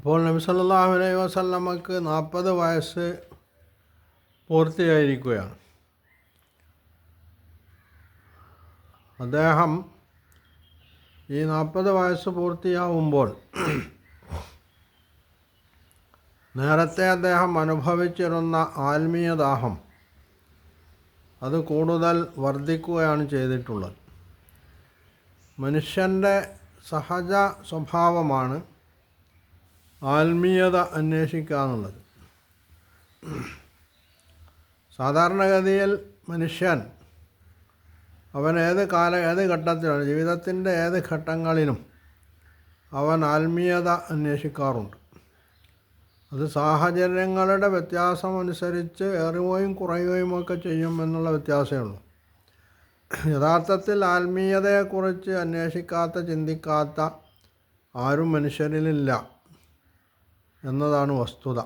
ഇപ്പോൾ നബി സല്ലല്ലാഹു അലൈഹി വസല്ലമ്മക്ക് നാൽപ്പത് വയസ്സ് പൂർത്തിയായിരിക്കുകയാണ്. അദ്ദേഹം ഈ നാൽപ്പത് വയസ്സ് പൂർത്തിയാവുമ്പോൾ നേരത്തെ അദ്ദേഹം അനുഭവിച്ചിരുന്ന ആത്മീയദാഹം അത് കൂടുതൽ വർദ്ധിക്കുകയാണ് ചെയ്തിട്ടുള്ളത്. മനുഷ്യന്റെ സഹജ സ്വഭാവമാണ് ആത്മീയത അന്വേഷിക്കുക എന്നുള്ളത് സാധാരണഗതിയിൽ മനുഷ്യൻ അവൻ ഏത് കാല ഏത് ഘട്ടത്തിലാണ് ജീവിതത്തിന്റെ ഏത് ഘട്ടങ്ങളിലും അവൻ ആത്മീയത അന്വേഷിക്കാറുണ്ട്. അത് സാഹചര്യങ്ങളുടെ വ്യത്യാസം അനുസരിച്ച് ഏറുകയും കുറയുകയും ഒക്കെ ചെയ്യും എന്നുള്ള വ്യത്യാസമേ ഉള്ളൂ. യഥാർത്ഥത്തിൽ ആത്മീയതയെക്കുറിച്ച് അന്വേഷിക്കാത്ത ചിന്തിക്കാത്ത ആരും മനുഷ്യരിലില്ല. എന്നതാണ് വസ്തുത.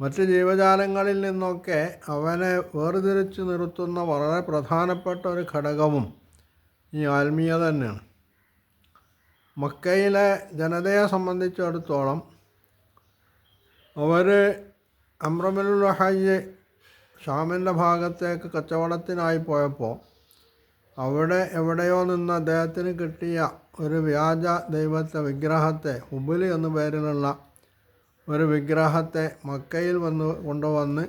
മറ്റ് ജീവജാലങ്ങളിൽ നിന്നൊക്കെ അവനെ വേർതിരിച്ച് നിർത്തുന്ന വളരെ പ്രധാനപ്പെട്ട ഒരു ഘടകവും ഈ ആത്മീയത തന്നെയാണ്. മക്കയിലെ ജനതയെ സംബന്ധിച്ചിടത്തോളം അവർ അമ്രമലുൽ ഹയ്യ് ഷാമിന്റെ ഭാഗത്തേക്ക് കച്ചവടത്തിനായി പോയപ്പോൾ അവിടെ എവിടെയോ നിന്ന് അദ്ദേഹത്തിന് കിട്ടിയ ഒരു വ്യാജ ദൈവത്തെ വിഗ്രഹത്തെ ഹുബുലി എന്ന പേരിലുള്ള ഒരു വിഗ്രഹത്തെ മക്കയിൽ വന്ന് കൊണ്ടുവന്ന്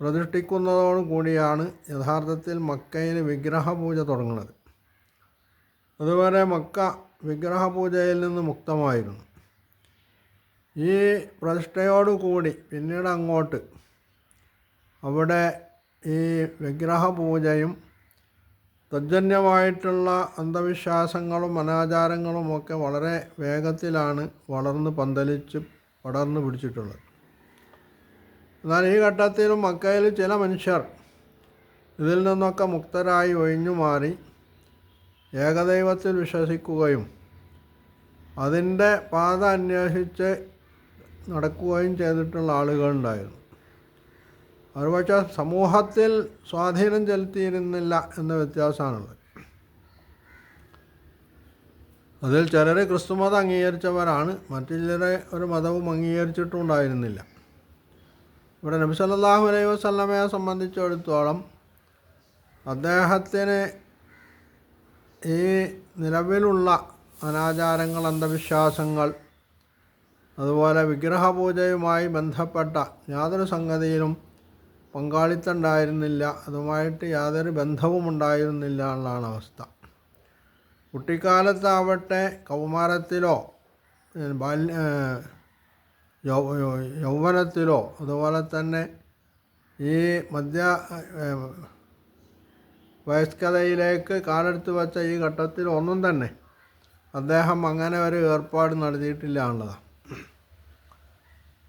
പ്രതിഷ്ഠിക്കുന്നതോടു കൂടിയാണ് യഥാർത്ഥത്തിൽ മക്കയിൽ വിഗ്രഹപൂജ തുടങ്ങുന്നത്. അതുവരെ മക്ക വിഗ്രഹപൂജയിൽ നിന്ന് മുക്തമായിരുന്നു. ഈ പ്രതിഷ്ഠയോടുകൂടി പിന്നീട് അങ്ങോട്ട് അവിടെ ഈ വിഗ്രഹപൂജയും തജ്ജന്യമായിട്ടുള്ള അന്ധവിശ്വാസങ്ങളും അനാചാരങ്ങളുമൊക്കെ വളരെ വേഗത്തിലാണ് വളർന്ന് പന്തലിച്ച് പടർന്നു പിടിച്ചിട്ടുള്ളത്. എന്നാൽ ഈ ഘട്ടത്തിലും മക്കയിൽ ചില മനുഷ്യർ ഇതിൽ നിന്നൊക്കെ മുക്തരായി ഒഴിഞ്ഞു മാറി ഏകദൈവത്തിൽ വിശ്വസിക്കുകയും അതിന്റെ പാത അന്വേഷിച്ച് നടക്കുകയും ചെയ്തിട്ടുള്ള ആളുകളുണ്ടായിരുന്നു. അവർ സമൂഹത്തിൽ സ്വാധീനം ചെലുത്തിയിരുന്നില്ല എന്ന വ്യത്യാസമാണുള്ളത്. അതിൽ ചിലർ ക്രിസ്തുമതം അംഗീകരിച്ചവരാണ് മറ്റു ചിലരെ ഒരു മതവും അംഗീകരിച്ചിട്ടുണ്ടായിരുന്നില്ല. ഇവിടെ നബി സല്ലാഹു അലൈഹി വസ്ലമയെ സംബന്ധിച്ചിടത്തോളം അദ്ദേഹത്തിന് ഈ നിലവിലുള്ള അനാചാരങ്ങൾ അന്ധവിശ്വാസങ്ങൾ അതുപോലെ വിഗ്രഹപൂജയുമായി ബന്ധപ്പെട്ട യാതൊരു സംഗതിയിലും പങ്കാളിത്തം ഉണ്ടായിരുന്നില്ല അതുമായിട്ട് യാതൊരു ബന്ധവും ഉണ്ടായിരുന്നില്ല എന്നുള്ളതാണ് അവസ്ഥ. കുട്ടിക്കാലത്താവട്ടെ കൗമാരത്തിലോ ബാല്യ യൗവനത്തിലോ അതുപോലെ തന്നെ ഈ മധ്യ വയസ്കതയിലേക്ക് കാലെടുത്ത് വച്ച ഈ ഘട്ടത്തിൽ ഒന്നും തന്നെ അദ്ദേഹം അങ്ങനെ ഒരു ഏർപ്പാട് നടത്തിയിട്ടില്ല എന്നുള്ളതാണ്.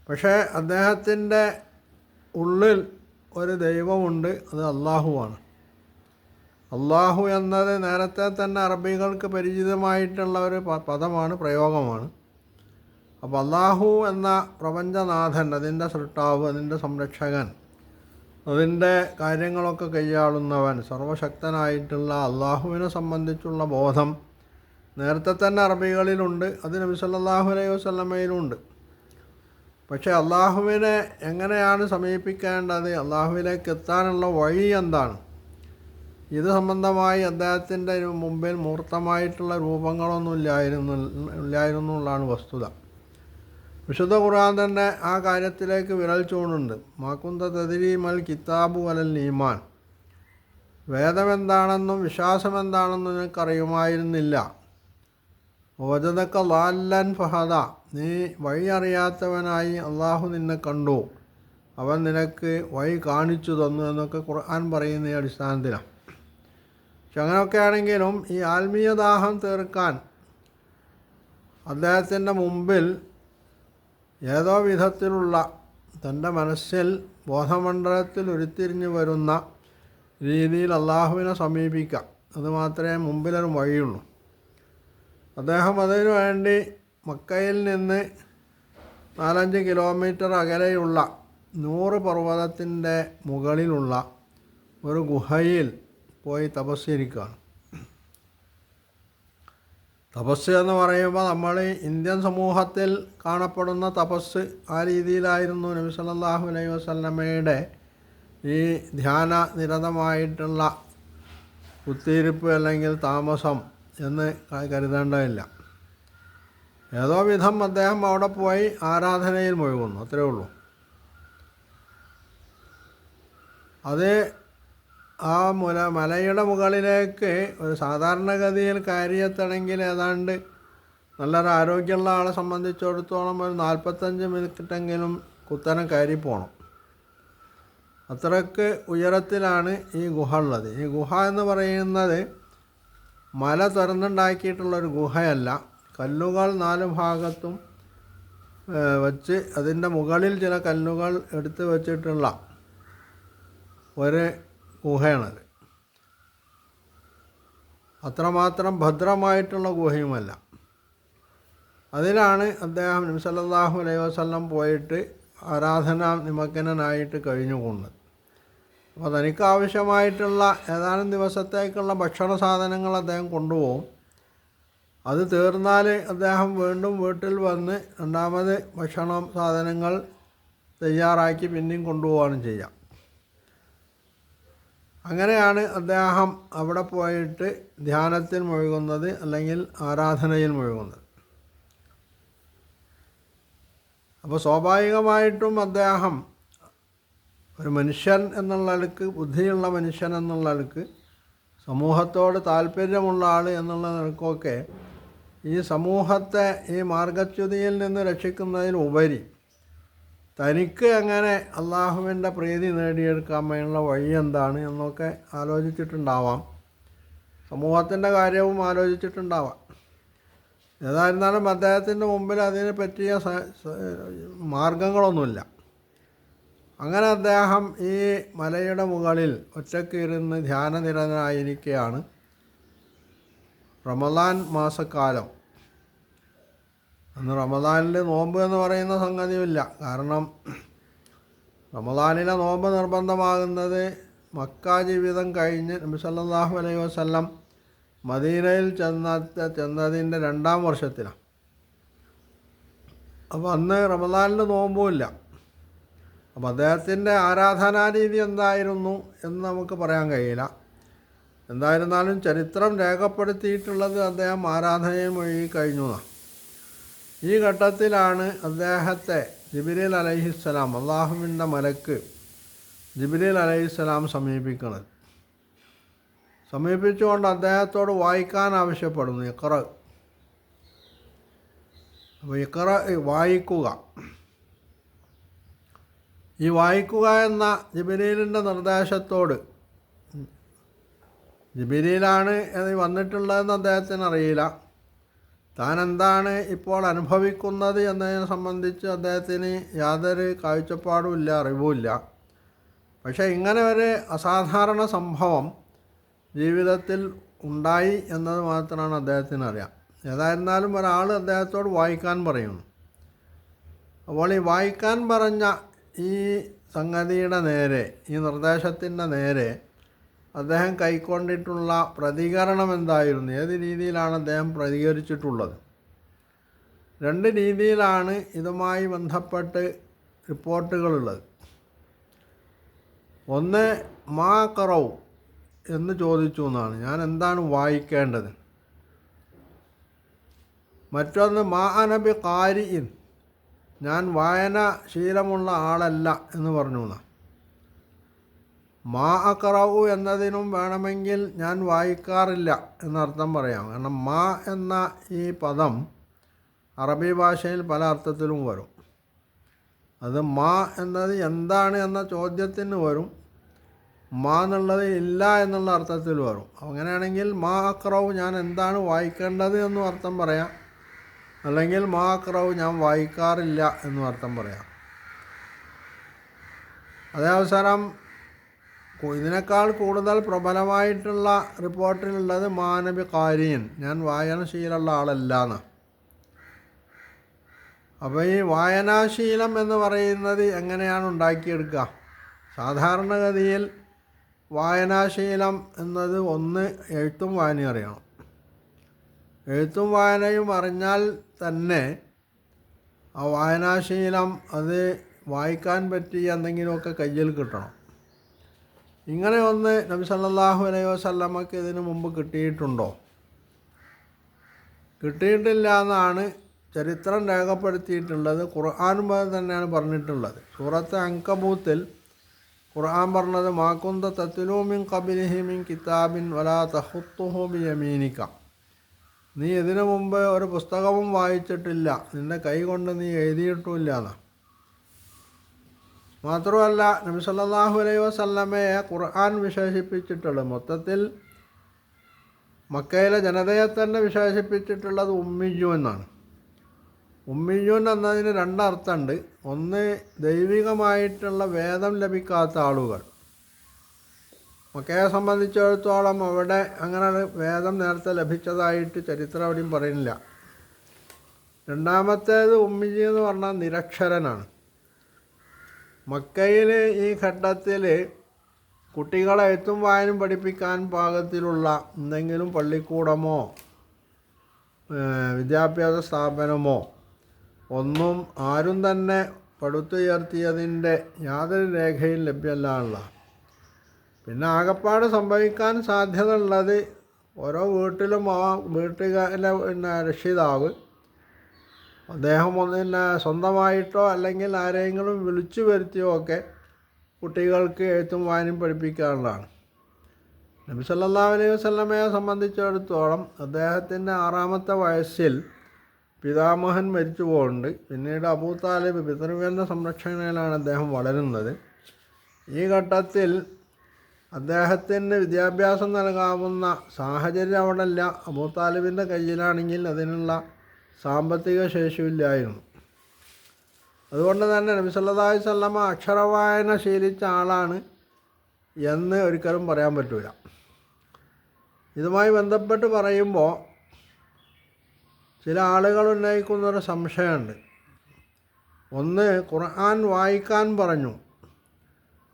പക്ഷേ അദ്ദേഹത്തിന്റെ ഉള്ളിൽ ഒരു ദൈവമുണ്ട് അത് അള്ളാഹുവാണ് അള്ളാഹു എന്നത് നേരത്തെ തന്നെ അറബികൾക്ക് പരിചിതമായിട്ടുള്ള ഒരു പദമാണ് പ്രയോഗമാണ്. അപ്പോൾ അള്ളാഹു എന്ന പ്രപഞ്ചനാഥൻ അതിന്റെ സൃഷ്ടാവ് അതിന്റെ സംരക്ഷകൻ അതിന്റെ കാര്യങ്ങളൊക്കെ കൈയാളുന്നവൻ സർവശക്തനായിട്ടുള്ള അള്ളാഹുവിനെ സംബന്ധിച്ചുള്ള ബോധം നേരത്തെ തന്നെ അറബികളിലുണ്ട് അത് നബി അലൈഹി വസല്ലമയിലുണ്ട്. പക്ഷേ അള്ളാഹുവിനെ എങ്ങനെയാണ് സമീപിക്കേണ്ടത്? അള്ളാഹുവിലേക്ക് എത്താനുള്ള വഴി എന്താണ്? ഇത് സംബന്ധമായി അദ്ദേഹത്തിന്റെ മുമ്പിൽ മൂർത്തമായിട്ടുള്ള രൂപങ്ങളൊന്നും ഇല്ലായിരുന്നു ഇല്ലായിരുന്നു എന്നുള്ളതാണ് വസ്തുത. വിശുദ്ധ ഖുർആൻ തന്നെ ആ കാര്യത്തിലേക്ക് വിരൽ ചൂണ്ടുണ്ട് മാക്കുന്ത തതിരീമൽ കിതാബു അലൽ ഈമാൻ. വേദം എന്താണെന്നും വിശ്വാസം എന്താണെന്നും നിനക്കറിയുമായിരുന്നില്ല. വജതക്ക ലാല്ലൻ ഫഹദ. നീ വഴി അറിയാത്തവനായി അള്ളാഹു നിന്നെ കണ്ടു. അവൻ നിനക്ക് വഴി കാണിച്ചു തന്നു എന്നൊക്കെ ഖുർആൻ പറയുന്ന അടിസ്ഥാനത്തിലാണ്. പക്ഷെ അങ്ങനെയൊക്കെ ആണെങ്കിലും ഈ ആത്മീയദാഹം തീർക്കാൻ അദ്ദേഹത്തിന്റെ മുമ്പിൽ ഏതോ വിധത്തിലുള്ള തന്റെ മനസ്സിൽ ബോധമണ്ഡലത്തിൽ ഉരുത്തിരിഞ്ഞു വരുന്ന രീതിയിൽ അള്ളാഹുവിനെ സമീപിക്കാം. അത് മാത്രമേ മുമ്പിലൊരു വഴിയുള്ളൂ. അദ്ദേഹം അതിനു വേണ്ടി മക്കയിൽ നിന്ന് നാലഞ്ച് കിലോമീറ്റർ അകലെയുള്ള നൂറ് പർവതത്തിന്റെ മുകളിലുള്ള ഒരു ഗുഹയിൽ പോയി തപസ്സിരിക്കുകയാണ് തപസ് എന്ന് പറയുമ്പോൾ നമ്മൾ ഇന്ത്യൻ സമൂഹത്തിൽ കാണപ്പെടുന്ന തപസ് ആ രീതിയിലായിരുന്നു നബി സല്ലല്ലാഹു അലൈഹി വസല്ലമയുടെ ഈ ധ്യാന നിരതമായിട്ടുള്ള കുത്തിയിരിപ്പ് അല്ലെങ്കിൽ താമസം എന്ന് കരുതേണ്ടതില്ല. ഏതോ വിധം അദ്ദേഹം അവിടെ പോയി ആരാധനയിൽ മുഴുകുന്നു അത്രേ ഉള്ളൂ. അത് ആ മുല മലയുടെ മുകളിലേക്ക് ഒരു സാധാരണഗതിയിൽ കയറിയെത്തണമെങ്കിൽ ഏതാണ്ട് നല്ലൊരു ആരോഗ്യമുള്ള ആളെ സംബന്ധിച്ചിടത്തോളം ഒരു നാൽപ്പത്തഞ്ച് മിനിറ്റെങ്കിലും കുത്തനം കയറി പോകണം അത്രയ്ക്ക് ഉയരത്തിലാണ് ഈ ഗുഹ ഉള്ളത്. ഈ ഗുഹ എന്ന് പറയുന്നത് മല തുറന്നുണ്ടാക്കിയിട്ടുള്ളൊരു ഗുഹയല്ല. കല്ലുകൾ നാല് ഭാഗത്തും വച്ച് അതിന്റെ മുകളിൽ ചില കല്ലുകൾ എടുത്ത് വച്ചിട്ടുള്ള ഒരു ഗുഹയാണത്. അത്രമാത്രം ഭദ്രമായിട്ടുള്ള ഗുഹയുമല്ല. അതിലാണ് അദ്ദേഹം നബി സല്ലല്ലാഹു അലൈഹി വസല്ലം പോയിട്ട് ആരാധന നിമഗ്നനായിട്ട് കഴിഞ്ഞു കൊണ്ട് അപ്പോൾ തനിക്ക് ആവശ്യമായിട്ടുള്ള ഏതാനും ദിവസത്തേക്കുള്ള ഭക്ഷണ സാധനങ്ങൾ അദ്ദേഹം കൊണ്ടുപോകും. അത് തീർന്നാൽ അദ്ദേഹം വീണ്ടും വീട്ടിൽ വന്ന് രണ്ടാമത് ഭക്ഷണ സാധനങ്ങൾ തയ്യാറാക്കി പിന്നെയും കൊണ്ടുപോവുകയാണ് ചെയ്യാം അങ്ങനെയാണ് അദ്ദേഹം അവിടെ പോയിട്ട് ധ്യാനത്തിൽ മുഴുകുന്നത് അല്ലെങ്കിൽ ആരാധനയിൽ മുഴുകുന്നത്. അപ്പോൾ സ്വാഭാവികമായിട്ടും അദ്ദേഹം ഒരു മനുഷ്യൻ എന്നുള്ള ആൾക്ക് ബുദ്ധിയുള്ള മനുഷ്യൻ എന്നുള്ള ആൾക്ക് സമൂഹത്തോട് താല്പര്യമുള്ള ആൾ എന്നുള്ള നിലക്കൊക്കെ ഈ സമൂഹത്തെ ഈ മാർഗച്യുതിയിൽ നിന്ന് രക്ഷിക്കുന്നതിനുപരി തനിക്ക് എങ്ങനെ അള്ളാഹുവിന്റെ പ്രീതി നേടിയെടുക്കാൻ വേണ്ടിയുള്ള വഴി എന്താണ് എന്നൊക്കെ ആലോചിച്ചിട്ടുണ്ടാവാം. സമൂഹത്തിന്റെ കാര്യവും ആലോചിച്ചിട്ടുണ്ടാവാം. ഏതായിരുന്നാലും അദ്ദേഹത്തിന്റെ മുമ്പിൽ അതിനെ പറ്റിയ മാർഗങ്ങളൊന്നുമില്ല. അങ്ങനെ അദ്ദേഹം ഈ മലയുടെ മുകളിൽ ഒറ്റയ്ക്ക് ഇരുന്ന് റമദാൻ മാസക്കാലം. അന്ന് റമദാനിൽ നോമ്പ് എന്ന് പറയുന്ന സംഗതിയില്ല കാരണം റമദാനിലെ നോമ്പ് നിർബന്ധമാകുന്നത് മക്ക ജീവിതം കഴിഞ്ഞ് നബി സല്ലല്ലാഹു അലൈഹി വസ്ലം മദീനയിൽ ചെന്ന ചെന്നതിന്റെ രണ്ടാം വർഷത്തിലാണ്. അപ്പോൾ അന്ന് റമദാനിൽ നോമ്പുമില്ല അപ്പോൾ അദ്ദേഹത്തിന്റെ ആരാധനാരീതി എന്തായിരുന്നു എന്ന് നമുക്ക് പറയാൻ കഴിയില്ല. എന്തായിരുന്നാലും ചരിത്രം രേഖപ്പെടുത്തിയിട്ടുള്ളത് അദ്ദേഹം ആരാധനയും വഴി കഴിഞ്ഞു ഈ ഘട്ടത്തിലാണ് അദ്ദേഹത്തെ ജിബിരിൽ അലഹിസ്സലാം അള്ളാഹുവിന്റെ മലക്ക് ജിബിരിൽ അലഹിസ്സലാം സമീപിക്കുന്നത്. സമീപിച്ചുകൊണ്ട് അദ്ദേഹത്തോട് വായിക്കാൻ ആവശ്യപ്പെടുന്നു ഇക്കറ അപ്പോൾ ഇക്കറ വായിക്കുക. ഈ വായിക്കുക എന്ന ജിബിരിലിന്റെ നിർദ്ദേശത്തോട് ജിബിരിയിലാണ് അത് വന്നിട്ടുള്ളതെന്ന് അദ്ദേഹത്തിന് അറിയില്ല. താൻ എന്താണ് ഇപ്പോൾ അനുഭവിക്കുന്നത് എന്നതിനെ സംബന്ധിച്ച് അദ്ദേഹത്തിന് യാതൊരു കാഴ്ചപ്പാടുമില്ല അറിവുമില്ല പക്ഷേ ഇങ്ങനെ ഒരു അസാധാരണ സംഭവം ജീവിതത്തിൽ ഉണ്ടായി എന്നത് മാത്രമാണ് അദ്ദേഹത്തിന് അറിയാം. ഏതായിരുന്നാലും ഒരാൾ അദ്ദേഹത്തോട് വായിക്കാൻ പറയുന്നു. അപ്പോൾ ഈ വായിക്കാൻ പറഞ്ഞ ഈ സംഗതിയുടെ നേരെ ഈ നിർദ്ദേശത്തിന്റെ നേരെ അദ്ദേഹം കൈക്കൊണ്ടിട്ടുള്ള പ്രതികരണം എന്തായിരുന്നു? ഏത് രീതിയിലാണ് അദ്ദേഹം പ്രതികരിച്ചിട്ടുള്ളത്? രണ്ട് രീതിയിലാണ് ഇതുമായി ബന്ധപ്പെട്ട് റിപ്പോർട്ടുകളുള്ളത്. ഒന്ന് മാ കറവ് എന്ന് ചോദിച്ചു എന്നാണ്. ഞാൻ എന്താണ് വായിക്കേണ്ടത്? മറ്റൊന്ന് മാ അനബി കാരി ഞാൻ വായന ശീലമുള്ള ആളല്ല എന്ന് പറഞ്ഞു എന്നാണ്. മാ അക്കറവു എന്നതിനും വേണമെങ്കിൽ ഞാൻ വായിക്കാറില്ല എന്നർത്ഥം പറയാം. കാരണം മാ എന്ന ഈ പദം അറബി ഭാഷയിൽ പല അർത്ഥത്തിലും വരും. അത് മാ എന്നത് എന്താണ് എന്ന ചോദ്യത്തിന് വരും. മാ എന്നുള്ളത് ഇല്ല എന്നുള്ള അർത്ഥത്തിൽ വരും. അങ്ങനെയാണെങ്കിൽ മാ അക്രവ് ഞാൻ എന്താണ് വായിക്കേണ്ടത് എന്നും അർത്ഥം പറയാം. അല്ലെങ്കിൽ മാ അക്രവ് ഞാൻ വായിക്കാറില്ല എന്നും അർത്ഥം പറയാം. അതേ അവസരം ഇതിനേക്കാൾ കൂടുതൽ പ്രബലമായിട്ടുള്ള റിപ്പോർട്ടിലുള്ളത് മാനവി കാര്യൻ ഞാൻ വായനശീലമുള്ള ആളല്ല എന്ന് അപ്പോൾ ഈ വായനാശീലം എന്ന് പറയുന്നത് എങ്ങനെയാണ് ഉണ്ടാക്കിയെടുക്കുക? സാധാരണഗതിയിൽ വായനാശീലം എന്നത് ഒന്ന് എഴുത്തും വായനയും അറിയണം. എഴുത്തും വായനയും അറിഞ്ഞാൽ തന്നെ ആ വായനാശീലം അത് വായിക്കാൻ പറ്റിയ എന്തെങ്കിലുമൊക്കെ കയ്യിൽ കിട്ടണം. ഇങ്ങനെ ഒന്ന് നബി സല്ലാഹു അലൈഹി വസല്ലമക്ക് ഇതിനു മുമ്പ് കിട്ടിയിട്ടുണ്ടോ? കിട്ടിയിട്ടില്ല എന്നാണ് ചരിത്രം രേഖപ്പെടുത്തിയിട്ടുള്ളത്. മുതൽ തന്നെയാണ് പറഞ്ഞിട്ടുള്ളത്. സൂറത്ത് അങ്കബൂത്തിൽ ഖുർആൻ പറഞ്ഞത് മാക്കുന്ത തത്തിലൂമിൻ കബിലിഹിമിൻ കിതാബിൻ വലാ തഹുത്തുഹുബി യമീനിക്ക നീ ഇതിനു മുമ്പ് ഒരു പുസ്തകവും വായിച്ചിട്ടില്ല. നിന്റെ കൈ കൊണ്ട് നീ എഴുതിയിട്ടുമില്ല എന്നാ മാത്രമല്ല നബി സല്ലല്ലാഹു അലൈഹി വസല്ലമയെ ഖുർആൻ വിശേഷിപ്പിച്ചിട്ടുള്ളത് മൊത്തത്തിൽ മക്കയിലെ ജനതയെ തന്നെ വിശേഷിപ്പിച്ചിട്ടുള്ളത് ഉമ്മിജു എന്നാണ്. ഉമ്മിജു എന്നതിന് രണ്ടർത്ഥമുണ്ട്. ഒന്ന് ദൈവികമായിട്ടുള്ള വേദം ലഭിക്കാത്ത ആളുകൾ. മക്കയെ സംബന്ധിച്ചിടത്തോളം അവിടെ അങ്ങനെ വേദം നേരത്തെ ലഭിച്ചതായിട്ട് ചരിത്രം എവിടെയും പറയുന്നില്ല. രണ്ടാമത്തേത് ഉമ്മിജി എന്ന് പറഞ്ഞാൽ നിരക്ഷരനാണ്. മക്കയിൽ ഈ ഘട്ടത്തിൽ കുട്ടികളെ എത്തും വായനും പഠിപ്പിക്കാൻ പാകത്തിലുള്ള എന്തെങ്കിലും പള്ളിക്കൂടമോ വിദ്യാഭ്യാസ സ്ഥാപനമോ ഒന്നും ആരും തന്നെ പടുത്തുയർത്തിയതിന്റെ യാതൊരു രേഖയും ലഭ്യമല്ല പിന്നെ ആകപ്പാട് സംഭവിക്കാൻ സാധ്യത ഉള്ളത് ഓരോ വീട്ടിലും ആ വീട്ടുകാരെ പിന്നെ രക്ഷിതാവ് അദ്ദേഹം ഒന്നിനെ സ്വന്തമായിട്ടോ അല്ലെങ്കിൽ ആരെങ്കിലും വിളിച്ചു വരുത്തിയോ ഒക്കെ കുട്ടികൾക്ക് എഴുത്തും വായനയും പഠിപ്പിക്കാറുള്ളതാണ് നബി സല്ലാ അലൈഹി വസ്ലമയെ സംബന്ധിച്ചിടത്തോളം അദ്ദേഹത്തിന്റെ ആറാമത്തെ വയസ്സിൽ പിതാമഹൻ മരിച്ചു പോകുന്നുണ്ട് പിന്നീട് അബൂ താലിബ് പിതൃവേദന സംരക്ഷണയിലാണ് അദ്ദേഹം വളരുന്നത്. ഈ ഘട്ടത്തിൽ അദ്ദേഹത്തിന് വിദ്യാഭ്യാസം നൽകാവുന്ന സാഹചര്യം അവിടെ ഇല്ല അബൂ താലിബിന്റെ കയ്യിലാണെങ്കിൽ അതിനുള്ള സാമ്പത്തിക ശേഷിയില്ലായിരുന്നു. അതുകൊണ്ട് തന്നെ നബി സല്ലല്ലാഹു വസല്ലമ അക്ഷരവായന ശീലിച്ച ആളാണ് എന്ന് ഒരിക്കലും പറയാൻ പറ്റില്ല ഇതുമായി ബന്ധപ്പെട്ട് പറയുമ്പോൾ ചില ആളുകൾ ഉന്നയിക്കുന്നൊരു സംശയമുണ്ട്. ഒന്ന് ഖുർആൻ വായിക്കാൻ പറഞ്ഞു.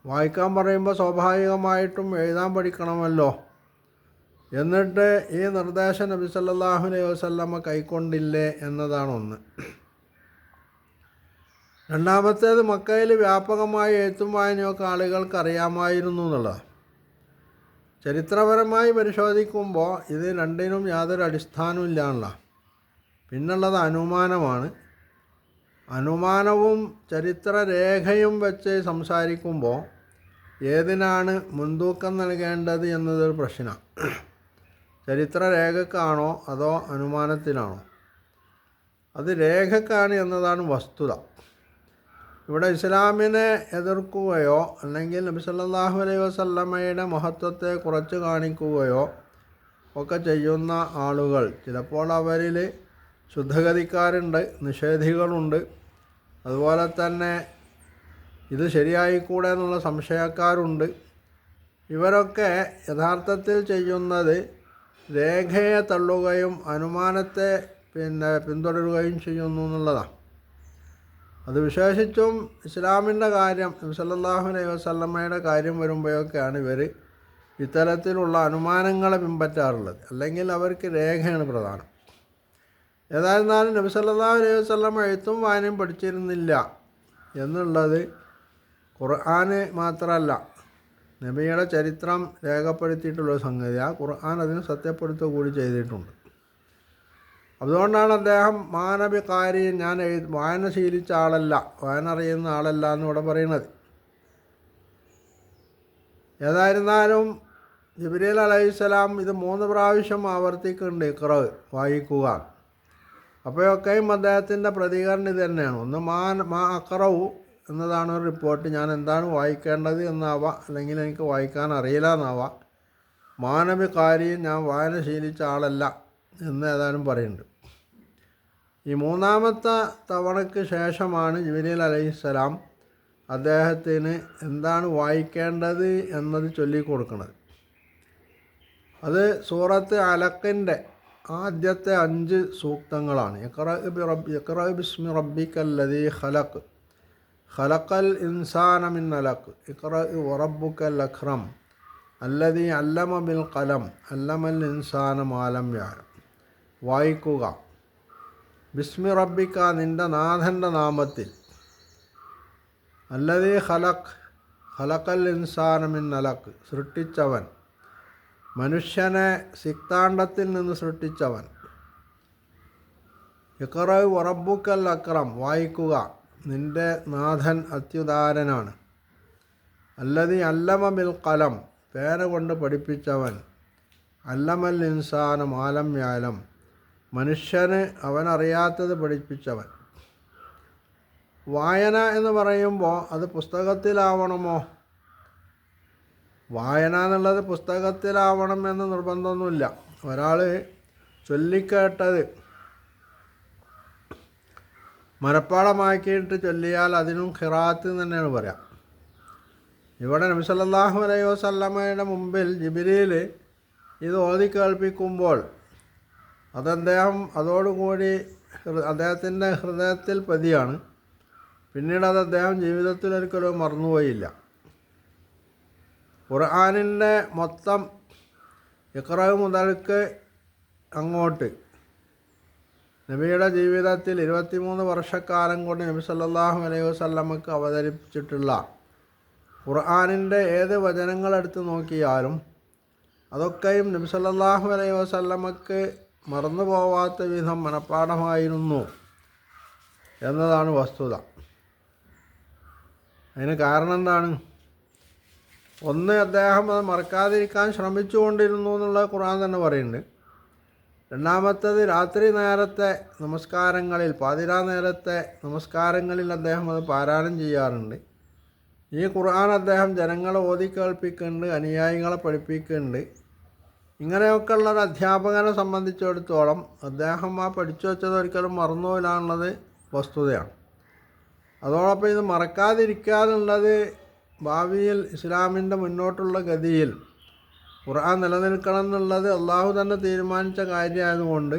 വായിക്കാൻ പറയുമ്പോൾ സ്വാഭാവികമായിട്ടും എഴുതാൻ പഠിക്കണമല്ലോ. എന്നിട്ട് ഈ നിർദ്ദേശം നബി സല്ലല്ലാഹു അലൈഹി വസല്ലമ കൈക്കൊണ്ടില്ലേ എന്നതാണ് ഒന്ന് രണ്ടാമത്തേത് മക്കയിൽ വ്യാപകമായി എഴുത്തും വായനയൊക്കെ ആളുകൾക്ക് അറിയാമായിരുന്നു എന്നുള്ളത് ചരിത്രപരമായി പരിശോധിക്കുമ്പോൾ ഇത് രണ്ടിനും യാതൊരു അടിസ്ഥാനവും ഇല്ലാണല്ലോ പിന്നുള്ളത് അനുമാനമാണ്. അനുമാനവും ചരിത്രരേഖയും വെച്ച് സംസാരിക്കുമ്പോൾ ഏതിനാണ് മുൻതൂക്കം നൽകേണ്ടത് എന്നതൊരു പ്രശ്നമാണ്. ചരിത്രരേഖക്കാണോ അതോ അനുമാനത്തിനാണോ അത് രേഖക്കാണ് എന്നതാണ് വസ്തുത. ഇവിടെ ഇസ്ലാമിനെ എതിർക്കുകയോ അല്ലെങ്കിൽ നബി സല്ലാഹു അലൈഹി വസല്ലമ്മയുടെ മഹത്വത്തെ കുറച്ച് കാണിക്കുകയോ ഒക്കെ ചെയ്യുന്ന ആളുകൾ ചിലപ്പോൾ അവരിൽ ശുദ്ധഗതിക്കാരുണ്ട് നിഷേധികളുണ്ട്. അതുപോലെ തന്നെ ഇത് ശരിയായിക്കൂടെ എന്നുള്ള സംശയക്കാരുണ്ട്. ഇവരൊക്കെ യഥാർത്ഥത്തിൽ ചെയ്യുന്നത് രേഖയെ തള്ളുകയും അനുമാനത്തെ പിന്നെ പിന്തുടരുകയും ചെയ്യുന്നു എന്നുള്ളതാണ്. അത് വിശേഷിച്ചും ഇസ്ലാമിന്റെ കാര്യം സല്ലാഹു അലൈഹി വസ്ലമ്മയുടെ കാര്യം വരുമ്പോഴൊക്കെയാണ് ഇവർ ഇത്തരത്തിലുള്ള അനുമാനങ്ങളെ പിൻപറ്റാറുള്ളത്. അല്ലെങ്കിൽ അവർക്ക് രേഖയാണ് പ്രധാനം. ഏതായിരുന്നാലും നബി സല്ലല്ലാഹു അലൈഹി വസ്ലം എഴുത്തും വായനയും പഠിച്ചിരുന്നില്ല എന്നുള്ളത് ഖുർആന് മാത്രമല്ല നബിയുടെ ചരിത്രം രേഖപ്പെടുത്തിയിട്ടുള്ള സംഗതി. ആ ഖുർആൻ അതിന് സത്യപ്പെടുത്തുക കൂടി ചെയ്തിട്ടുണ്ട്. അതുകൊണ്ടാണ് അദ്ദേഹം മാനവി കാരി ഞാൻ എഴു വായന ശീലിച്ച ആളല്ല വായന അറിയുന്ന ആളല്ല എന്ന് ഇവിടെ പറയുന്നത്. ഏതായിരുന്നാലും ജിബ്രീൽ അലൈഹിസ്സലാം ഇത് മൂന്ന് പ്രാവശ്യം ആവർത്തിക്കുന്നുണ്ട് ഇക്ര വായിക്കുക. അപ്പോഴൊക്കെയും അദ്ദേഹത്തിന്റെ പ്രതികരണം ഇത് തന്നെയാണ്. ഒന്ന് മാ മാ അക്രവു എന്നതാണ് ഒരു റിപ്പോർട്ട് ഞാൻ എന്താണ് വായിക്കേണ്ടത് എന്നാവാം അല്ലെങ്കിൽ എനിക്ക് വായിക്കാൻ അറിയില്ല എന്നാവാം. മാനവികാരിയും ഞാൻ വായന ശീലിച്ച ആളല്ല എന്ന് ഏതാനും പറയുന്നുണ്ട്. ഈ മൂന്നാമത്തെ തവണയ്ക്ക് ശേഷമാണ് ജിബിലീൽ അലൈഹിസ്സലാം അദ്ദേഹത്തിന് എന്താണ് വായിക്കേണ്ടത് എന്നത് ചൊല്ലിക്കൊടുക്കുന്നത് അത് സൂറത്ത് അലക്കിന്റെ ആദ്യത്തെ അഞ്ച് സൂക്തങ്ങളാണ്. ഇക്ര ബിസ്മി റബ്ബിക്കല്ലദീ ഖലഖ്. ഖലഖൽ ഇൻസാന മിൻ അലഖ്. ഇഖ്റ ഉറബുക്കൽ അക്രം അല്ലദീ അല്ലമ ബിൽ ഖലം. അല്ലമൽ ഇൻസാന മാലം യാലം വായിക്കുക. ബിസ്മി റബ്ബിക്ക നിന്റെ നാഥന്റെ നാമത്തിൽ. അല്ലതീ ഹലക് ഹലക്കൽ ഇൻസാനമിൻ നലക്ക് സൃഷ്ടിച്ചവൻ. മനുഷ്യനെ സിക്താണ്ടത്തിൽ നിന്ന് സൃഷ്ടിച്ചവൻ. ഇക്കറവ് ഉറബുക്കൽ അക്രം വായിക്കുക. നിന്റെ നാഥൻ അത്യുദാരനാണ്. അല്ലതി അല്ലമ ബിൽ കലം പേന കൊണ്ട് പഠിപ്പിച്ചവൻ. അല്ലമൽ ഇൻസാനം ആലം വ്യാലം മനുഷ്യന് അവനറിയാത്തത് പഠിപ്പിച്ചവൻ. വായന എന്ന് പറയുമ്പോൾ അത് പുസ്തകത്തിലാവണമോ? വായന എന്നുള്ളത് പുസ്തകത്തിലാവണം എന്ന് നിർബന്ധമൊന്നുമില്ല. ഒരാൾ ചൊല്ലിക്കേട്ടത് മനപ്പാടമാക്കിയിട്ട് ചൊല്ലിയാൽ അതിനും ഖിറാത്ത് എന്ന് തന്നെയാണ് പറയാം. ഇവിടെ നബി സല്ലല്ലാഹു അലൈഹി വസല്ലമയുടെ മുമ്പിൽ ജിബിരിയിൽ ഇത് ഓതി കേൾപ്പിക്കുമ്പോൾ അത് അദ്ദേഹം അതോടുകൂടി അദ്ദേഹത്തിന്റെ ഹൃദയത്തിൽ പതിയാണ്. പിന്നീട് അത് അദ്ദേഹം ജീവിതത്തിൽ ഒരിക്കലും മറന്നുപോയില്ല. ഖുർആാനിന്റെ മൊത്തം ഇക്രവ് മുതൽക്ക് അങ്ങോട്ട് നബിയുടെ ജീവിതത്തിൽ ഇരുപത്തിമൂന്ന് വർഷക്കാലം കൊണ്ട് നബി സല്ലാഹു അലൈഹി വസല്ലമക്ക് അവതരിപ്പിച്ചിട്ടുള്ള ഖുർആാനിന്റെ ഏത് വചനങ്ങളെടുത്ത് നോക്കിയാലും അതൊക്കെയും നബി സല്ലാഹു അലൈഹി വസല്ലമക്ക് മറന്നു പോവാത്ത വിധം മനഃപ്പാഠമായിരുന്നു എന്നതാണ് വസ്തുത. അതിന് കാരണം എന്താണ്? ഒന്ന് അദ്ദേഹം അത് മറക്കാതിരിക്കാൻ ശ്രമിച്ചുകൊണ്ടിരുന്നു എന്നുള്ള ഖുർആൻ തന്നെ പറയുന്നുണ്ട്. രണ്ടാമത്തത് രാത്രി നേരത്തെ നമസ്കാരങ്ങളിൽ പാതിരാ നേരത്തെ നമസ്കാരങ്ങളിൽ അദ്ദേഹം അത് പാരായണം ചെയ്യാറുണ്ട്. ഈ ഖുർആൻ അദ്ദേഹം ജനങ്ങളെ ഓതി കേൾപ്പിക്കുന്നുണ്ട് അനുയായികളെ പഠിപ്പിക്കുന്നുണ്ട്. ഇങ്ങനെയൊക്കെ ഉള്ള ഒരു അധ്യാപകനെ സംബന്ധിച്ചിടത്തോളം അദ്ദേഹം ആ പഠിച്ചു വെച്ചത് ഒരിക്കലും മറന്നുപോലാണുള്ളത് വസ്തുതയാണ്. അതോടൊപ്പം ഇത് മറക്കാതിരിക്കാതുള്ളത് ഭാവിയിൽ ഇസ്ലാമിന്റെ മുന്നോട്ടുള്ള ഗതിയിൽ ഖുർആൻ നിലനിൽക്കണം എന്നുള്ളത് അള്ളാഹു തന്നെ തീരുമാനിച്ച കാര്യമായതുകൊണ്ട്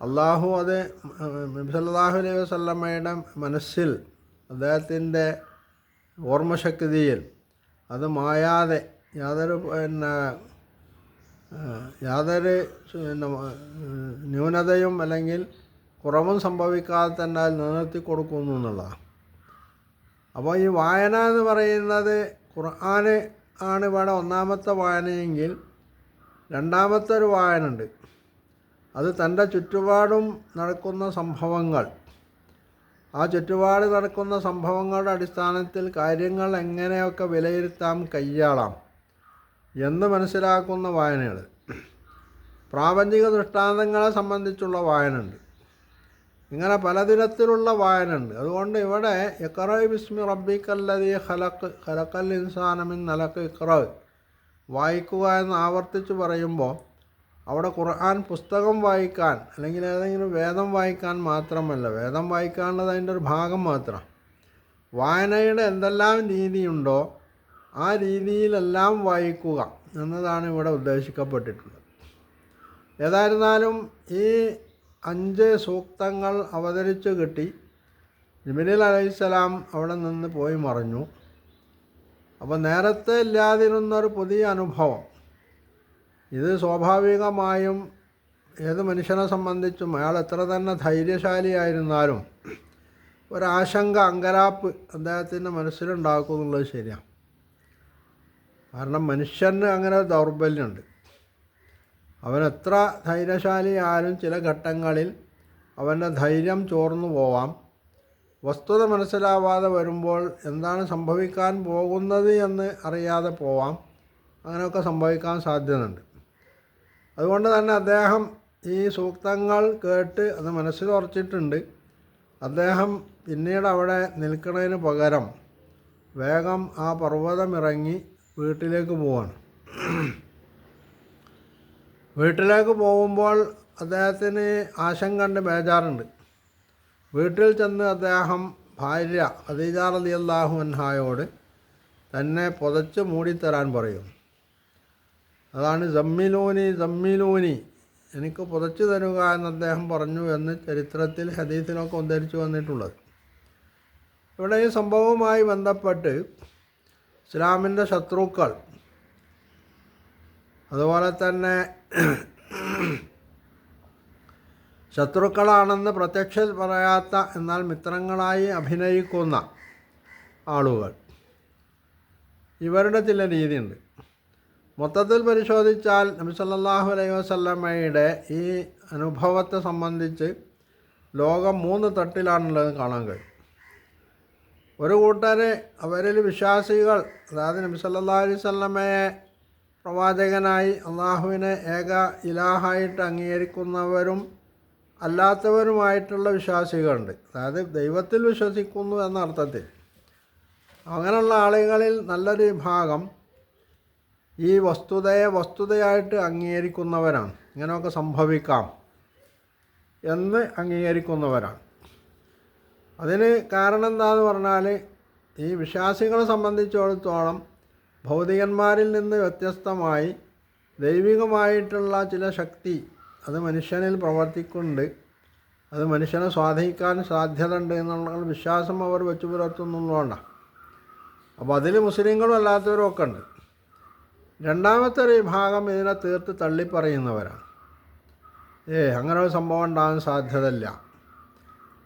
അള്ളാഹു അത് സല്ലാഹു അലൈഹി വസ്ലമ്മയുടെ മനസ്സിൽ അദ്ദേഹത്തിന്റെ ഓർമ്മശക്തിയിൽ അത് മായാതെ യാതൊരു പിന്നെ യാതൊരു പിന്നെ ന്യൂനതയും അല്ലെങ്കിൽ കുറവും സംഭവിക്കാതെ തന്നെ അത് നിലനിർത്തി കൊടുക്കുന്നു എന്നുള്ളതാണ്. അപ്പോൾ ഈ വായന എന്ന് പറയുന്നത് ഖുർആന് ആണ് ഇവിടെ ഒന്നാമത്തെ വായനയെങ്കിൽ രണ്ടാമത്തെ ഒരു വായന ഉണ്ട് അത് തന്റെ ചുറ്റുപാടും നടക്കുന്ന സംഭവങ്ങൾ. ആ ചുറ്റുപാട് നടക്കുന്ന സംഭവങ്ങളുടെ അടിസ്ഥാനത്തിൽ കാര്യങ്ങൾ എങ്ങനെയൊക്കെ വിലയിരുത്താം കൈയാളാം എന്ന് മനസ്സിലാക്കുന്ന വായനകൾ. പ്രാപഞ്ചിക ദൃഷ്ടാന്തങ്ങളെ സംബന്ധിച്ചുള്ള വായന ഉണ്ട് ഇങ്ങനെ പലതരത്തിലുള്ള വായന ഉണ്ട് അതുകൊണ്ട് ഇവിടെ ഇഖറ ബിസ്മി റബ്ബിക്കല്ലതി ഖലക്ക് ഖലക്കൽ ഇൻസാനമിൻ നലക്ക് ഇഖറ വായിക്കുക എന്ന് ആവർത്തിച്ച് പറയുമ്പോൾ അവിടെ ഖുർആൻ പുസ്തകം വായിക്കാൻ അല്ലെങ്കിൽ ഏതെങ്കിലും വേദം വായിക്കാൻ മാത്രമല്ല വേദം വായിക്കാനുള്ളത് അതിന്റെ ഒരു ഭാഗം മാത്രം. വായനയുടെ എന്തെല്ലാം രീതിയുണ്ടോ ആ രീതിയിലെല്ലാം വായിക്കുക എന്നതാണ് ഇവിടെ ഉദ്ദേശിക്കപ്പെട്ടിട്ടുള്ളത്. ഏതായിരുന്നാലും ഈ അഞ്ച് സൂക്തങ്ങൾ അവതരിച്ചു കിട്ടി. ജിബിനിൽ അലൈഹിസ്സലാം അവിടെ നിന്ന് പോയി മറഞ്ഞു. അപ്പോൾ നേരത്തെ ഇല്ലാതിരുന്നൊരു പുതിയ അനുഭവം. ഇത് സ്വാഭാവികമായും ഏത് മനുഷ്യനെ സംബന്ധിച്ചും അയാൾ എത്ര തന്നെ ധൈര്യശാലിയായിരുന്നാലും ഒരാശങ്ക അങ്കരാപ്പ് അദ്ദേഹത്തിന്റെ മനസ്സിലുണ്ടാക്കും എന്നുള്ളത് ശരിയാണ്. കാരണം മനുഷ്യന് അങ്ങനെ ദൗർബല്യമുണ്ട്. അവൻ ധൈര്യശാലിയായാലും ചില ഘട്ടങ്ങളിൽ അവന്റെ ധൈര്യം ചോർന്നു പോവാം. വസ്തുത മനസ്സിലാവാതെ വരുമ്പോൾ എന്താണ് സംഭവിക്കാൻ പോകുന്നത് എന്ന് അറിയാതെ പോവാം. അങ്ങനെയൊക്കെ സംഭവിക്കാൻ സാധ്യതയുണ്ട്. അതുകൊണ്ട് തന്നെ അദ്ദേഹം ഈ സൂക്തങ്ങൾ കേട്ട് അത് മനസ്സിൽ ഉറച്ചിട്ടുണ്ട്. അദ്ദേഹം പിന്നീട് അവിടെ നിൽക്കുന്നതിന് പകരം വേഗം ആ പർവതമിറങ്ങി വീട്ടിലേക്ക് പോവാണ്. വീട്ടിലേക്ക് പോകുമ്പോൾ അദ്ദേഹത്തിന് ആശങ്കണ്ട് ബേജാറുണ്ട്. വീട്ടിൽ ചെന്ന് അദ്ദേഹം ഭാര്യ ഖദീജ റളിയല്ലാഹു അൻഹായോട് തന്നെ പുതച്ച് മൂടിത്തരാൻ പറയും. അതാണ് ജമ്മിലൂനി ജമ്മിലൂനി എനിക്ക് പുതച്ചു തരുക എന്ന് അദ്ദേഹം പറഞ്ഞു എന്ന് ചരിത്രത്തിൽ ഹദീസിനൊക്കെ ഉദ്ധരിച്ചു വന്നിട്ടുള്ളത്. ഇവിടെ ഈ സംഭവവുമായി ബന്ധപ്പെട്ട് ഇസ്ലാമിന്റെ ശത്രുക്കൾ അതുപോലെ തന്നെ ശത്രുക്കളാണെന്ന് പ്രത്യക്ഷ പറയാത്ത എന്നാൽ മിത്രങ്ങളായി അഭിനയിക്കുന്ന ആളുകൾ. ഇവരുടെ ചില രീതിയുണ്ട്. മൊത്തത്തിൽ പരിശോധിച്ചാൽ നബി സല്ലല്ലാഹു അലൈഹി വസല്ലമയുടെ ഈ അനുഭവത്തെ സംബന്ധിച്ച് ലോകം മൂന്ന് തട്ടിലാണുള്ളത് കാണാൻ കഴിയും. ഒരു കൂട്ടർ അവരിൽ വിശ്വാസികൾ അതായത് നബി സല്ലല്ലാഹു അലൈഹി പ്രവാചകനായി അള്ളാഹുവിനെ ഏക ഇലാഹായിട്ട് അംഗീകരിക്കുന്നവരും അല്ലാത്തവരുമായിട്ടുള്ള വിശ്വാസികളുണ്ട്. അതായത് ദൈവത്തിൽ വിശ്വസിക്കുന്നു എന്ന അർത്ഥത്തിൽ. അങ്ങനെയുള്ള ആളുകളിൽ നല്ലൊരു വിഭാഗം ഈ വസ്തുതയെ വസ്തുതയായിട്ട് അംഗീകരിക്കുന്നവരാണ്. ഇങ്ങനെയൊക്കെ സംഭവിക്കാം എന്ന് അംഗീകരിക്കുന്നവരാണ്. അതിന് കാരണം എന്താണെന്ന് പറഞ്ഞാൽ ഈ വിശ്വാസികളെ സംബന്ധിച്ചിടത്തോളം ഭൗതികന്മാരിൽ നിന്ന് വ്യത്യസ്തമായി ദൈവികമായിട്ടുള്ള ചില ശക്തി അത് മനുഷ്യനിൽ പ്രവർത്തിക്കുന്നുണ്ട്. അത് മനുഷ്യനെ സ്വാധീനിക്കാൻ സാധ്യത ഉണ്ട് എന്നുള്ള വിശ്വാസം അവർ വെച്ചു പുലർത്തുന്നുള്ളതുകൊണ്ടാണ് അപ്പോൾ അതിൽ മുസ്ലിങ്ങളും അല്ലാത്തവരും ഒക്കെ ഉണ്ട്. രണ്ടാമത്തെ ഒരു വിഭാഗം ഇതിനെ തീർത്ത് തള്ളിപ്പറയുന്നവരാണ്. ഏ അങ്ങനെ ഒരു സംഭവം ഉണ്ടാകാൻ സാധ്യതയില്ല.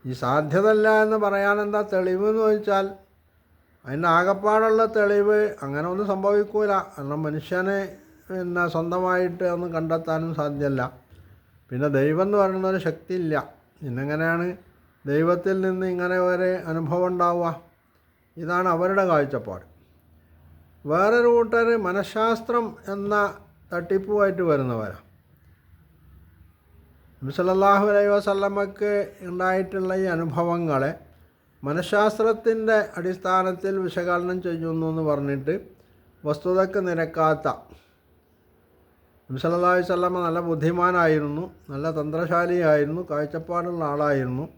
ഈ സാധ്യതയില്ല എന്ന് പറയാൻ എന്താ തെളിവ് എന്ന് ചോദിച്ചാൽ അതിന്റെ ആകപ്പാടുള്ള തെളിവ് അങ്ങനെ ഒന്നും സംഭവിക്കൂല. കാരണം മനുഷ്യനെ പിന്നെ സ്വന്തമായിട്ട് ഒന്നും കണ്ടെത്താനും സാധ്യമല്ല. പിന്നെ ദൈവം എന്ന് പറയുന്ന ഒരു ശക്തി ഇല്ല ഇന്നെങ്ങനെയാണ് ദൈവത്തിൽ നിന്ന് ഇങ്ങനെ ഒരു അനുഭവം ഉണ്ടാവുക? ഇതാണ് അവരുടെ കാഴ്ചപ്പാട്. വേറൊരു കൂട്ടർ മനഃശാസ്ത്രം എന്ന തട്ടിപ്പുമായിട്ട് വരുന്നവരാണ് നബിസല്ലാഹു അലൈ വസല്ലമ്മക്ക് ഉണ്ടായിട്ടുള്ള ഈ അനുഭവങ്ങളെ മനഃശാസ്ത്രത്തിന്റെ അടിസ്ഥാനത്തിൽ വിശകലനം ചെയ്യുന്നു എന്ന് പറഞ്ഞിട്ട് വസ്തുതക്ക് നിരക്കാത്ത നബിസല്ലാ വല്ലമ നല്ല ബുദ്ധിമാനായിരുന്നു നല്ല തന്ത്രശാലിയായിരുന്നു കാഴ്ചപ്പാടുള്ള ആളായിരുന്നു.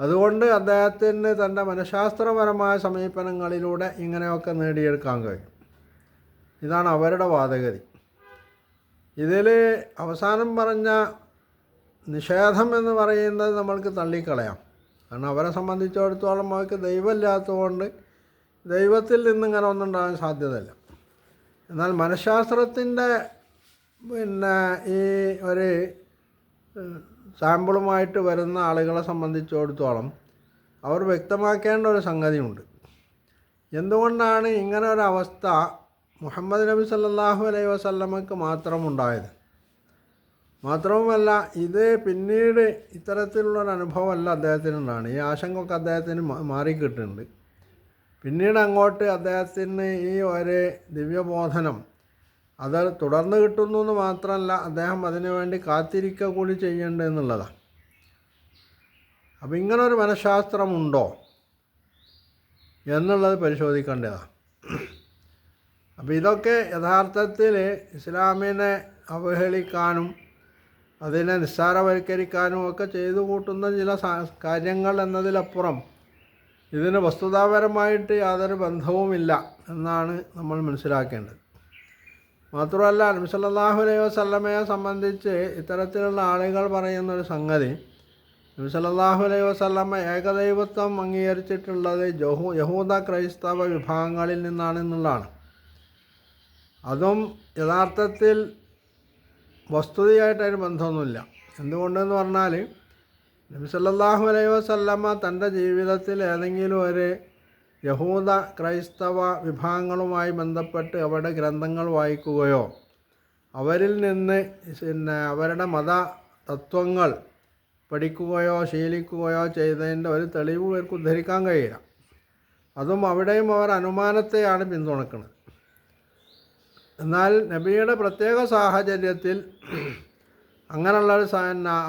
അതുകൊണ്ട് അദ്ദേഹത്തിന് തന്റെ മനഃശാസ്ത്രപരമായ സമീപനങ്ങളിലൂടെ ഇങ്ങനെയൊക്കെ നേടിയെടുക്കാൻ കഴിയും. ഇതാണ് അവരുടെ വാദഗതി. ഇതിൽ അവസാനം പറഞ്ഞ നിഷേധം എന്ന് പറയുന്നത് നമ്മൾക്ക് തള്ളിക്കളയാം. കാരണം അവരെ സംബന്ധിച്ചിടത്തോളം അവർക്ക് ദൈവമില്ലാത്തതുകൊണ്ട് ദൈവത്തിൽ നിന്നിങ്ങനെ ഒന്നും ഉണ്ടാകാൻ സാധ്യതയില്ല. എന്നാൽ മനഃശാസ്ത്രത്തിന്റെ പിന്നെ ഈ ഒരു സാമ്പിളുമായിട്ട് വരുന്ന ആളുകളെ സംബന്ധിച്ചിടത്തോളം അവർ വ്യക്തമാക്കേണ്ട ഒരു സംഗതിയുണ്ട്. എന്തുകൊണ്ടാണ് ഇങ്ങനെ ഒരു അവസ്ഥ മുഹമ്മദ് നബി സല്ലാഹു അലൈഹി വസല്ലമക്ക് മാത്രം ഉണ്ടായത്? മാത്രവുമല്ല ഇത് പിന്നീട് ഇത്തരത്തിലുള്ളൊരു അനുഭവമല്ല അദ്ദേഹത്തിനുണ്ടാണ്. ഈ ആശങ്കൊക്കെ അദ്ദേഹത്തിന് മാറിക്കിട്ടുന്നുണ്ട് പിന്നീട് അങ്ങോട്ട് അദ്ദേഹത്തിന് ഈ ഒരു ദിവ്യബോധനം അത് തുടർന്ന് കിട്ടുന്നു എന്ന് മാത്രമല്ല അദ്ദേഹം അതിനു വേണ്ടി കാത്തിരിക്കുക കൂടി ചെയ്യേണ്ടത് എന്നുള്ളതാണ്. അപ്പോൾ ഇങ്ങനൊരു മനഃശാസ്ത്രമുണ്ടോ എന്നുള്ളത് പരിശോധിക്കേണ്ടതാണ്. അപ്പോൾ ഇതൊക്കെ യഥാർത്ഥത്തിൽ ഇസ്ലാമിനെ അവഹേളിക്കാനും അതിനെ നിസ്സാരവൽക്കരിക്കാനും ഒക്കെ ചെയ്തു കൂട്ടുന്ന ചില കാര്യങ്ങൾ എന്നതിലപ്പുറം ഇതിന് വസ്തുതാപരമായിട്ട് യാതൊരു ബന്ധവുമില്ല എന്നാണ് നമ്മൾ മനസ്സിലാക്കേണ്ടത്. മാത്രമല്ല നബിസല്ലാഹു അലൈഹി വസ്ലമയെ സംബന്ധിച്ച് ഇത്തരത്തിലുള്ള ആളുകൾ പറയുന്ന ഒരു സംഗതി നബിസല്ലാഹു അലൈഹി വസല്ലമ ഏകദൈവത്വം അംഗീകരിച്ചിട്ടുള്ളത് ജഹൂ യഹൂദ ക്രൈസ്തവ വിഭാഗങ്ങളിൽ നിന്നാണെന്നുള്ളതാണ്. അതും യഥാർത്ഥത്തിൽ വസ്തുതയായിട്ട് അതിന് ബന്ധമൊന്നുമില്ല. എന്തുകൊണ്ടെന്ന് പറഞ്ഞാൽ നബി സല്ലാഹു അലൈഹി വസല്ലമ തന്റെ ജീവിതത്തിൽ ഏതെങ്കിലും ഒരു യഹൂദ ക്രൈസ്തവ വിഭാഗങ്ങളുമായി ബന്ധപ്പെട്ട് അവരുടെ ഗ്രന്ഥങ്ങൾ വായിക്കുകയോ അവരിൽ നിന്ന് പിന്നെ അവരുടെ മത തത്വങ്ങൾ പഠിക്കുകയോ ശീലിക്കുകയോ ചെയ്തതിന്റെ ഒരു തെളിവ് ഉദ്ധരിക്കാൻ കഴിയില്ല. അതും അവിടെയും അവർ അനുമാനത്തെയാണ് പിന്തുണക്കുന്നത്. എന്നാൽ നബിയുടെ പ്രത്യേക സാഹചര്യത്തിൽ അങ്ങനെയുള്ള ഒരു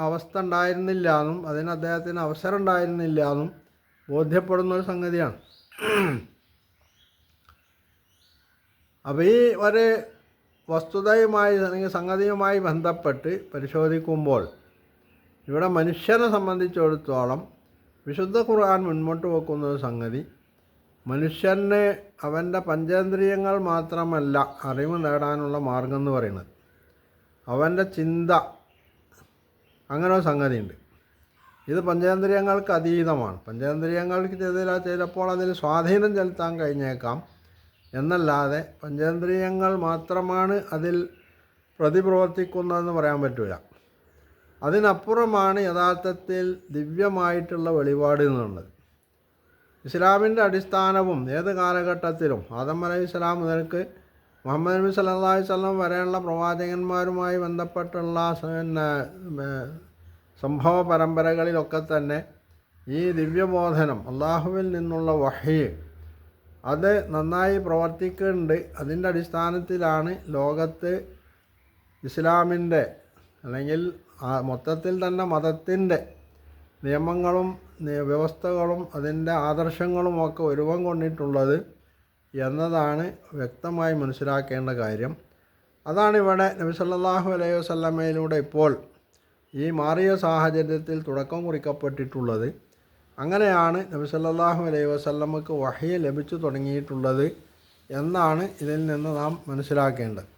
അവസ്ഥ ഉണ്ടായിരുന്നില്ല എന്നും അതിന് അദ്ദേഹത്തിന് അവസരം ഉണ്ടായിരുന്നില്ല എന്നും ബോധ്യപ്പെടുന്ന ഒരു സംഗതിയാണ്. അപ്പോൾ ഈ ഒരു വസ്തുതയുമായി അല്ലെങ്കിൽ സംഗതിയുമായി ബന്ധപ്പെട്ട് പരിശോധിക്കുമ്പോൾ ഇവിടെ മനുഷ്യനെ സംബന്ധിച്ചിടത്തോളം വിശുദ്ധ ഖുർആൻ മുൻപോട്ട് വെക്കുന്ന ഒരു സംഗതി മനുഷ്യന് അവന്റെ പഞ്ചേന്ദ്രിയങ്ങൾ മാത്രമല്ല അറിവ് നേടാനുള്ള മാർഗം എന്ന് പറയുന്നത്. അവന്റെ ചിന്ത. അങ്ങനെ ഒരു സംഗതിയുണ്ട്. ഇത് പഞ്ചേന്ദ്രിയങ്ങൾക്ക് അതീതമാണ്. പഞ്ചേന്ദ്രിയങ്ങൾക്ക് ചെയ്തില്ല ചിലപ്പോൾ അതിൽ സ്വാധീനം ചെലുത്താൻ കഴിഞ്ഞേക്കാം. എന്നല്ലാതെ പഞ്ചേന്ദ്രിയങ്ങൾ മാത്രമാണ് അതിൽ പ്രതിപ്രവർത്തിക്കുന്നതെന്ന് പറയാൻ പറ്റില്ല അതിനപ്പുറമാണ് യഥാർത്ഥത്തിൽ ദിവ്യമായിട്ടുള്ള വെളിപാട് എന്നുള്ളത്. ഇസ്ലാമിന്റെ അടിസ്ഥാനവും ഏത് കാലഘട്ടത്തിലും ആദം അലൈഹി ഇസ്ലാം മുതൽക്ക് മുഹമ്മദ് നബി സല്ലല്ലാഹി വല്ലം വരെയുള്ള പ്രവാചകന്മാരുമായി ബന്ധപ്പെട്ടുള്ള പിന്നെ സംഭവ പരമ്പരകളിലൊക്കെ തന്നെ ഈ ദിവ്യബോധനം അള്ളാഹുവിൽ നിന്നുള്ള വഹി അത് നന്നായി പ്രവർത്തിക്കുന്നുണ്ട്. അതിന്റെ അടിസ്ഥാനത്തിലാണ് ലോകത്ത് ഇസ്ലാമിന്റെ അല്ലെങ്കിൽ മൊത്തത്തിൽ തന്നെ മതത്തിന്റെ നിയമങ്ങളും വ്യവസ്ഥകളും അതിന്റെ ആദർശങ്ങളുമൊക്കെ ഉരുവം കൊണ്ടിട്ടുള്ളത് എന്നതാണ് വ്യക്തമായി മനസ്സിലാക്കേണ്ട കാര്യം. അതാണ് ഇവിടെ നബി സല്ലാഹു അലൈഹി വസ്ലമയിലൂടെ ഇപ്പോൾ ഈ മാറിയ സാഹചര്യത്തിൽ തുടക്കം കുറിക്കപ്പെട്ടിട്ടുള്ളത്. അങ്ങനെയാണ് നബി സല്ലാഹു അലൈഹി വസ്ലമക്ക് വഹയ ലഭിച്ചു തുടങ്ങിയിട്ടുള്ളത് എന്നാണ് ഇതിൽ നിന്ന് നാം മനസ്സിലാക്കേണ്ടത്.